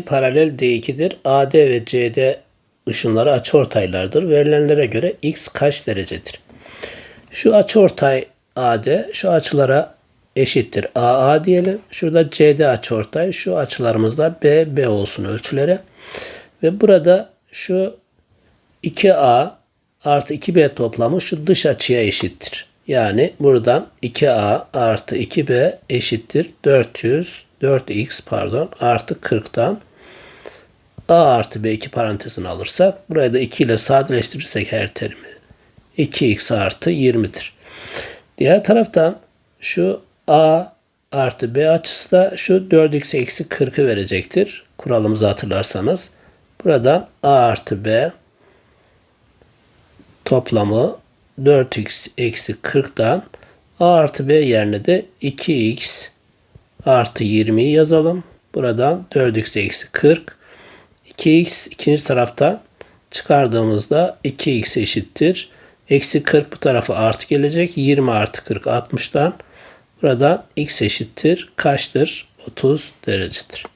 paralel D2'dir. AD ve CD ışınları açıortaylardır. Verilenlere göre x kaç derecedir? Şu açıortay AD şu açılara eşittir. AA diyelim. Şurada CD açıortay. Şu açılarımızda B, B olsun ölçülere. Ve burada şu 2A artı 2B toplamı şu dış açıya eşittir. Yani buradan 2A artı 2B eşittir 400 4x pardon artı 40'tan A artı B iki parantezini alırsak burayı da 2 ile sadeleştirirsek her terimi 2x artı 20'dir. Diğer taraftan şu A artı B açısı da şu 4x eksi 40'ı verecektir. Kuralımızı hatırlarsanız. Buradan A artı B toplamı 4x eksi 40'dan A artı B yerine de 2x artı 20'yi yazalım. Buradan 4x eksi 40. 2x ikinci taraftan çıkardığımızda 2x eşittir. Eksi 40 bu tarafa artı gelecek. 20 artı 40 60'tan. Buradan x eşittir. Kaçtır? 30 derecedir.